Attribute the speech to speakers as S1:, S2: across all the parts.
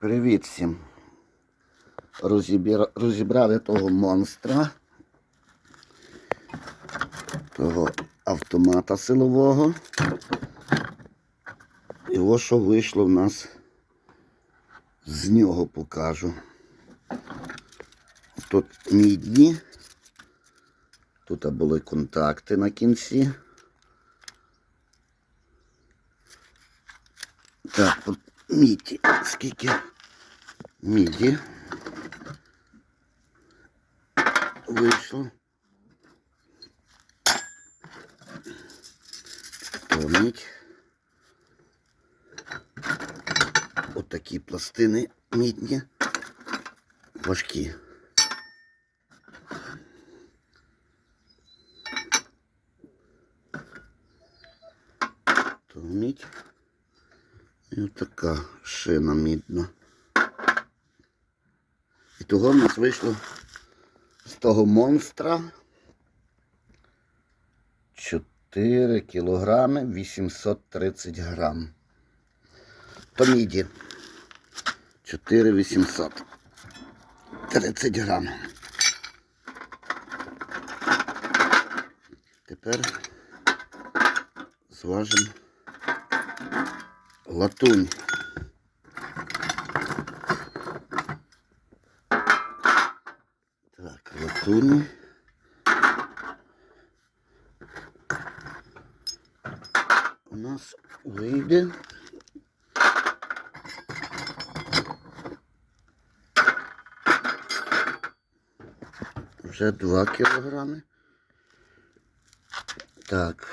S1: Привіт всім. Розібра... Розібрали того монстра, того автомата силового. І ось що вийшло в нас з нього покажу. Тут мідні. Тут були контакти на кінці. Так, от міді. Скільки міді вийшло. Поміть. Отакі пластини мідні. Важкі. То мідь. І така шина мідна. Того в нас вийшло з того монстра 4 кілограми 830 грам. То міді 4 830 грам. Тепер зважимо латунь. Так. У нас вийде. Вже 2 кілограми. Так,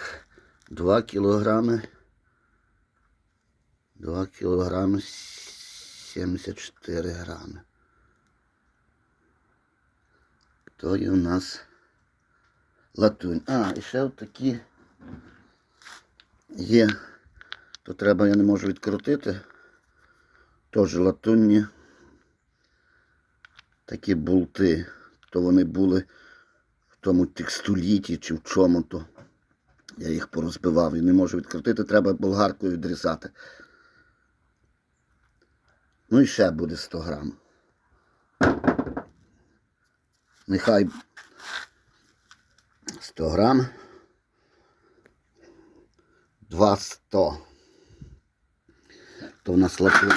S1: 2 кілограми. 2 кілограми 74 грами. То є у нас латунь. А, і ще такі є. То треба, я не можу відкрутити. Теж латунні такі болти. То вони були в тому текстоліті чи в чому то. Я їх порозбивав і не можу відкрутити, треба болгаркою відрізати. Ну і ще буде 100 грам. Нехай 100 грам. 200. То в нас латунь.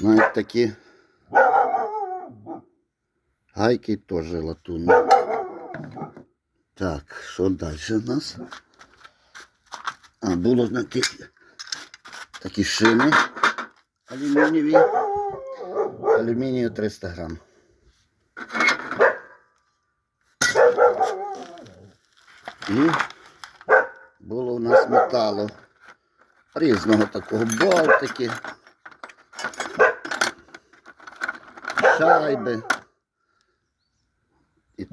S1: Навіть такі гайки теж латунні. Так, що далі у нас? А, було на такі шини алюмінієві. Алюмінію 300 грам. І було у нас металу різного такого болтики, шайби. І,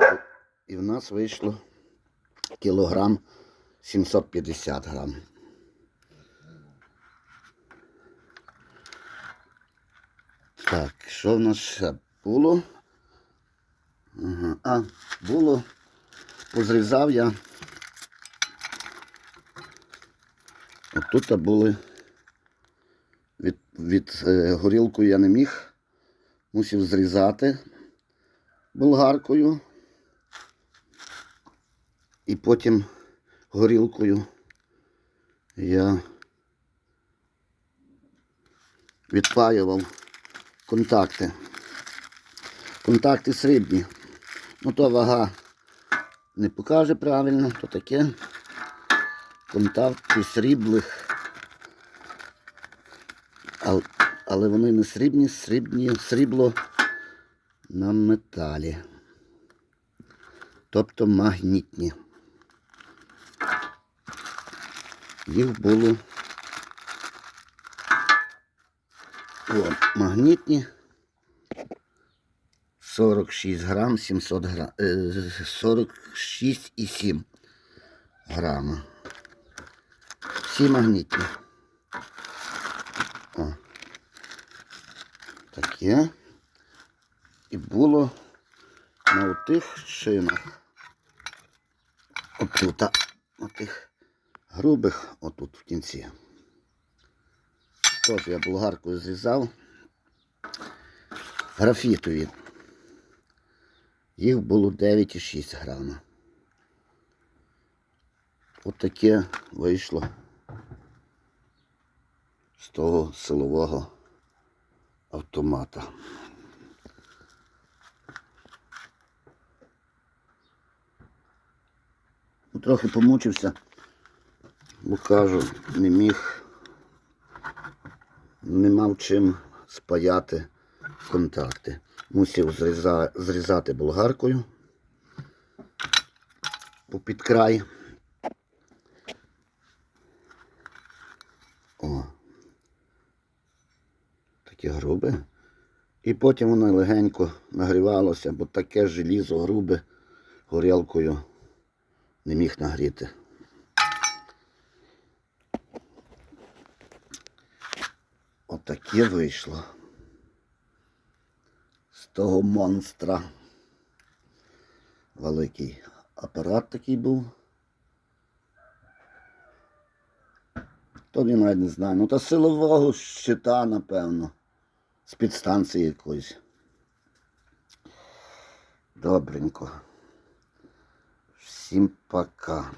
S1: і в нас вийшло кілограм 750 грам. Так, що в нас ще було? Ага. А, було, позрізав я. Отут були від, від е, горілку я не міг, мусив зрізати болгаркою і потім горілкою я відпаював контакти. Контакти срібні. Ну то вага не покаже правильно, то таке. Контакти сріблих. Але, вони не срібні, срібні, срібло на металі. Тобто магнітні. Їх було о, магнітні 46 грам 700 грам, е, 46,7 грама. Всі магнітні. О. Таке. І було на отих шинах. Отут, а, отих грубих, отут в кінці. Тож я болгаркою зрізав. Графітові. Їх було 9,6 грама. От таке вийшло з того силового автомата. Ну, Трохи помучився, бо кажу, не міг, не мав чим спаяти контакти. Мусив зріза- зрізати болгаркою попід край. О. Таке грубе. І потім воно легенько нагрівалося, бо таке желізо грубе горілкою не міг нагріти. Отаке вийшло. З того монстра. Великий апарат такий був. То я навіть не знаю. Ну та силового щита, напевно. З підстанції якоїсь. Добренько. Всім пока.